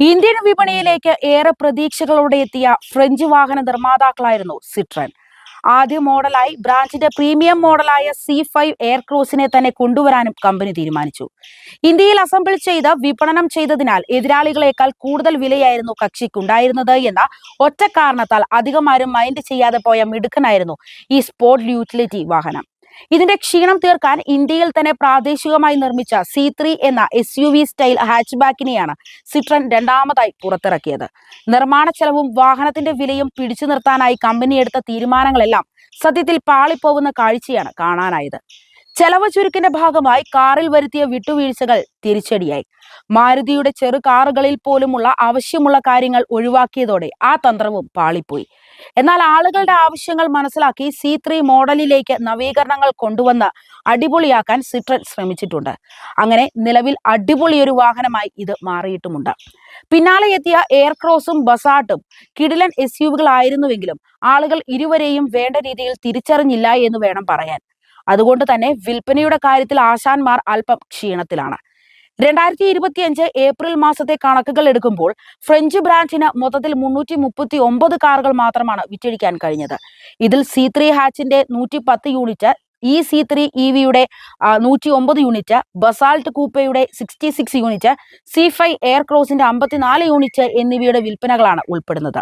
Indian വിപണിയിലേക്ക് ഏറെ പ്രതീക്ഷകളോടെ എത്തിയ French വാഹന നിർമ്മാതാക്കളായിരുന്നു സിട്രൻ. ആദ്യ മോഡലായി ബ്രാൻഡിന്റെ പ്രീമിയം മോഡലായ സി ഫൈവ് എയർ ക്രൂസിനെ തന്നെ കൊണ്ടുവരാനും കമ്പനി തീരുമാനിച്ചു. ഇന്ത്യയിൽ അസംബിൾ ചെയ്ത് വിപണനം ചെയ്തതിനാൽ എതിരാളികളെക്കാൾ കൂടുതൽ വിലയായിരുന്നു കക്ഷിക്കുണ്ടായിരുന്നത് എന്ന ഒറ്റ കാരണത്താൽ അധികമാരും മൈൻഡ് ചെയ്യാതെ പോയ മിടുക്കനായിരുന്നു ഈ സ്പോർട്ട് യൂട്ടിലിറ്റി വാഹനം. ഇതിന്റെ ക്ഷീണം തീർക്കാൻ ഇന്ത്യയിൽ തന്നെ പ്രാദേശികമായി നിർമ്മിച്ച സി ത്രീ എന്ന എസ് യു വി സ്റ്റൈൽ ഹാച്ച്ബാക്കിനെയാണ് സിട്രൻ രണ്ടാമതായി പുറത്തിറക്കിയത്. നിർമ്മാണ ചെലവും വാഹനത്തിന്റെ വിലയും പിടിച്ചു നിർത്താനായി കമ്പനി എടുത്ത തീരുമാനങ്ങളെല്ലാം സത്യത്തിൽ പാളിപ്പോകുന്ന കാഴ്ചയാണ് കാണാനായത്. ചെലവ് ചുരുക്കിന്റെ ഭാഗമായി കാറിൽ വരുത്തിയ വിട്ടുവീഴ്ചകൾ തിരിച്ചടിയായി. മാരുതിയുടെ ചെറു കാറുകളിൽ പോലുമുള്ള ആവശ്യമുള്ള കാര്യങ്ങൾ ഒഴിവാക്കിയതോടെ ആ തന്ത്രവും പാളിപ്പോയി. എന്നാൽ ആളുകളുടെ ആവശ്യങ്ങൾ മനസ്സിലാക്കി സി ത്രീ മോഡലിലേക്ക് നവീകരണങ്ങൾ കൊണ്ടുവന്ന് അടിപൊളിയാക്കാൻ സിട്രൻ ശ്രമിച്ചിട്ടുണ്ട്. അങ്ങനെ നിലവിൽ അടിപൊളി ഒരു വാഹനമായി ഇത് മാറിയിട്ടുമുണ്ട്. പിന്നാലെ എത്തിയ എയർക്രോസും ബസാട്ടും കിടിലൻ എസ് യുവുകളായിരുന്നുവെങ്കിലും ആളുകൾ ഇരുവരെയും വേണ്ട രീതിയിൽ തിരിച്ചറിഞ്ഞില്ല എന്ന് വേണം പറയാൻ. അതുകൊണ്ട് തന്നെ വിൽപ്പനയുടെ കാര്യത്തിൽ ആശാന്മാർ അല്പം ക്ഷീണത്തിലാണ്. രണ്ടായിരത്തി ഇരുപത്തിയഞ്ച് ഏപ്രിൽ മാസത്തെ കണക്കുകൾ എടുക്കുമ്പോൾ ഫ്രഞ്ച് ബ്രാൻഡിന് മൊത്തത്തിൽ മുന്നൂറ്റി മുപ്പത്തി ഒമ്പത് കാറുകൾ മാത്രമാണ് വിറ്റഴിക്കാൻ കഴിഞ്ഞത്. ഇതിൽ സി ത്രീ ഹാച്ചിന്റെ നൂറ്റി പത്ത് unit E C three E വിയുടെ നൂറ്റി ഒമ്പത് unit Basalt കൂപ്പയുടെ sixty six unit C five air ക്രോസിന്റെ അമ്പത്തിനാല് യൂണിറ്റ് എന്നിവയുടെ വിൽപ്പനകളാണ് ഉൾപ്പെടുന്നത്.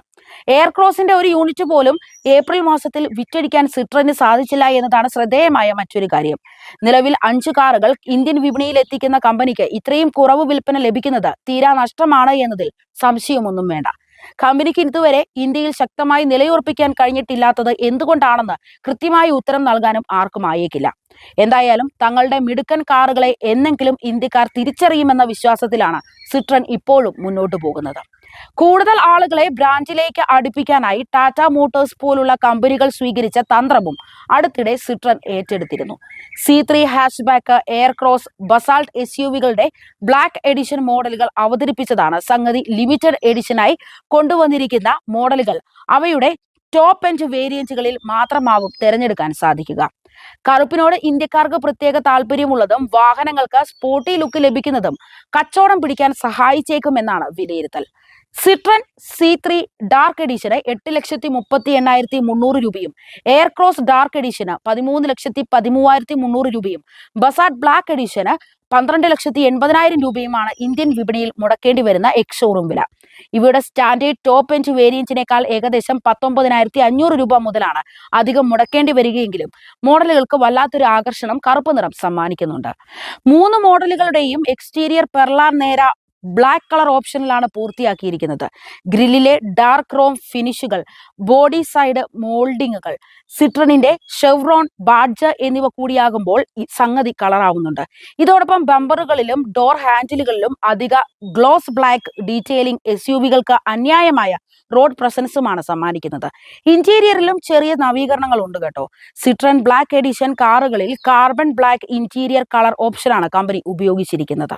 എയർക്രോസിന്റെ ഒരു യൂണിറ്റ് പോലും ഏപ്രിൽ മാസത്തിൽ വിറ്റഴിക്കാൻ സിട്രന് സാധിച്ചില്ല എന്നതാണ് ശ്രദ്ധേയമായ മറ്റൊരു കാര്യം. നിലവിൽ അഞ്ച് കാറുകൾ ഇന്ത്യൻ വിപണിയിൽ എത്തിക്കുന്ന കമ്പനിക്ക് ഇത്രയും കുറവ് വിൽപ്പന ലഭിക്കുന്നത് തീരാ നഷ്ടമാണ് എന്നതിൽ സംശയമൊന്നും വേണ്ട. കമ്പനിക്ക് ഇതുവരെ ഇന്ത്യയിൽ ശക്തമായി നിലയുറപ്പിക്കാൻ കഴിഞ്ഞിട്ടില്ലാത്തത് എന്തുകൊണ്ടാണെന്ന് കൃത്യമായ ഉത്തരം നൽകാനും ആർക്കും ആയേക്കില്ല. എന്തായാലും തങ്ങളുടെ മിടുക്കൻ കാറുകളെ എന്നെങ്കിലും ഇന്ത്യക്കാർ തിരിച്ചറിയുമെന്ന വിശ്വാസത്തിലാണ് സിട്രൻ ഇപ്പോഴും മുന്നോട്ടു പോകുന്നത്. കൂടുതൽ ആളുകളെ ബ്രാൻഡിലേക്ക് അടുപ്പിക്കാനായി ടാറ്റ മോട്ടോഴ്സ് പോലുള്ള കമ്പനികൾ സ്വീകരിച്ച തന്ത്രവും അടുത്തിടെ Citroen ഏറ്റെടുത്തിരുന്നു. C three hatchback Aircross Basalt S U വികളുടെ black edition മോഡലുകൾ അവതരിപ്പിച്ചതാണ് സംഗതി ലിമിറ്റഡ് എഡിഷനായി കൊണ്ടുവന്നിരിക്കുന്ന മോഡലുകൾ. അവയുടെ ടോപ്പ് എൻഡ് വേരിയന്റുകളിൽ മാത്രമാവും തിരഞ്ഞെടുക്കാൻ സാധിക്കുക. കറുപ്പിനോട് ഇന്ത്യക്കാർക്ക് പ്രത്യേക താല്പര്യമുള്ളതും വാഹനങ്ങൾക്ക് സ്പോർട്ടി ലുക്ക് ലഭിക്കുന്നതും കച്ചവടം പിടിക്കാൻ സഹായിച്ചേക്കുമെന്നാണ് വിലയിരുത്തൽ. സിട്രൻ സി ത്രീ ഡാർക്ക് എഡീഷന് എട്ട് ലക്ഷത്തി മുപ്പത്തി എണ്ണായിരത്തി മുന്നൂറ് രൂപയും. എയർക്രോസ് ഡാർക്ക് എഡീഷന് പതിമൂന്ന് ലക്ഷത്തി പതിമൂവായിരത്തി മുന്നൂറ് രൂപയും. ബസാഡ് ബ്ലാക്ക് എഡീഷന് പന്ത്രണ്ട് ലക്ഷത്തി എൺപതിനായിരം രൂപയുമാണ് ഇന്ത്യൻ വിപണിയിൽ മുടക്കേണ്ടി വരുന്ന എക്സ് ഷോറൂം വില. ഇവയുടെ സ്റ്റാൻഡേർഡ് ടോപ്പ് എൻഡ് വേരിയന്റിനേക്കാൾ ഏകദേശം പത്തൊമ്പതിനായിരത്തി അഞ്ഞൂറ് രൂപ മുതലാണ് അധികം മുടക്കേണ്ടി വരികയെങ്കിലും മോഡലുകൾക്ക് വല്ലാത്തൊരു ആകർഷണം കറുപ്പ് നിറം സമ്മാനിക്കുന്നുണ്ട്. മൂന്ന് മോഡലുകളുടെയും എക്സ്റ്റീരിയർ പെർലാർ നേര ബ്ലാക്ക് കളർ ഓപ്ഷനിലാണ് പൂർത്തിയാക്കിയിരിക്കുന്നത്. ഗ്രില്ലിലെ ഡാർക്ക് റോം ഫിനിഷുകൾ ബോഡി സൈഡ് മോൾഡിങ്ങുകൾ സിട്രണിന്റെ ഷെവ്രോൺ ബാഡ്ജ് എന്നിവ കൂടിയാകുമ്പോൾ സംഗതി കളറാവുന്നുണ്ട് ഇതോടൊപ്പം ബമ്പറുകളിലും ഡോർ ഹാൻഡിലുകളിലും അധിക gloss black detailing S U വികൾക്ക് അന്യായമായ റോഡ് പ്രസൻസുമാണ് സമ്മാനിക്കുന്നത്. ഇന്റീരിയറിലും ചെറിയ നവീകരണങ്ങൾ ഉണ്ട് കേട്ടോ. സിട്രൺ ബ്ലാക്ക് എഡിഷൻ കാറുകളിൽ കാർബൺ ബ്ലാക്ക് ഇന്റീരിയർ കളർ ഓപ്ഷനാണ് കമ്പനി ഉപയോഗിച്ചിരിക്കുന്നത്.